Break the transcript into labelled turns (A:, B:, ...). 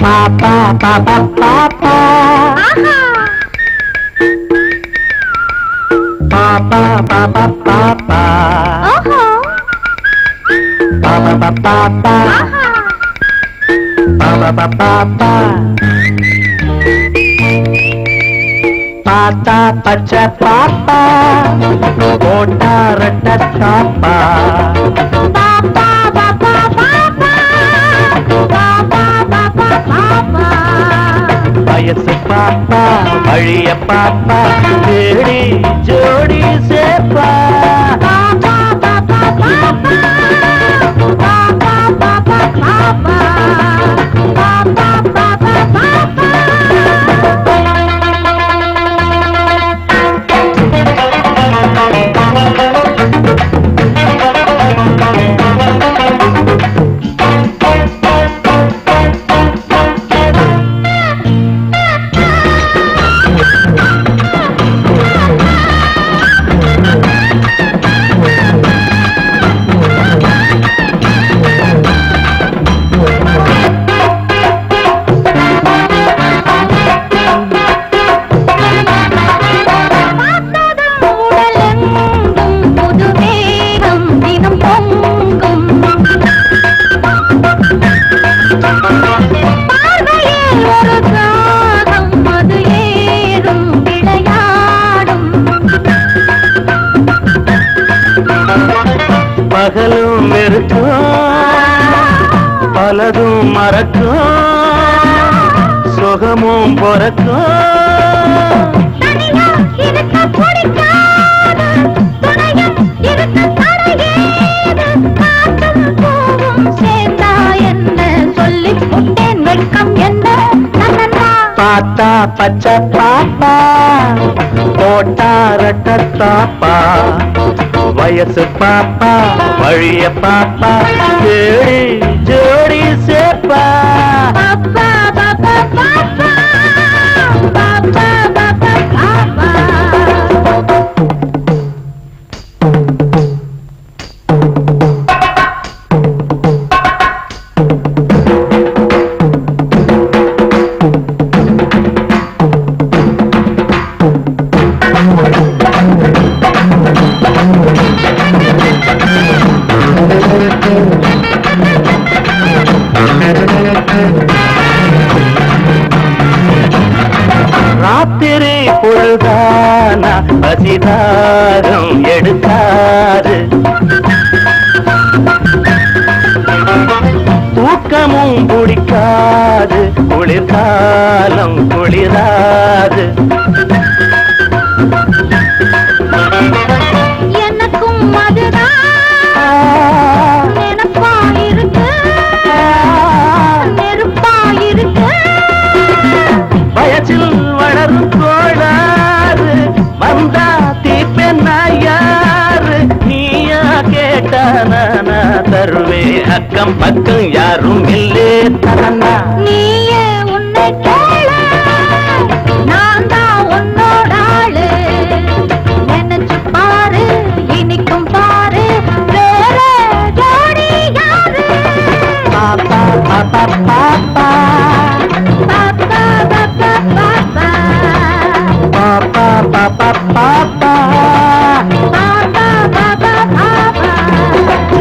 A: பாப்பா பாப்பா பாப்பா பாப்பா பாப்பா பாப்பா பாப்பா பாப்பா பாப்பா பாப்பா பாத்தா பச்சை பாப்பா. போட்டா ரெட்ட சாப்பா. வயசு பாப்பா வழிய பாப்பா. தேடி ஜோடி சேப்பா பகலும் இருக்கும் பலதும் மறக்கும் சுகமும் பொறக்கும். பார்த்தா பச்சை பாப்பா போட்டா ரெட்ட தாப்பா. வயசு பாப்பா வழிய பாப்பா ஜோடி ஜோடி சேப்பா சிதாரம் எடுத்தாரு தூக்கமும் பிடிக்காது குளிர்காலம் குளிராது.
B: எனக்கும் அதுதான்
A: அக்கம் பக்கம் யாரும் இல்லே. தரண்ணா.
B: நீயே உன்னை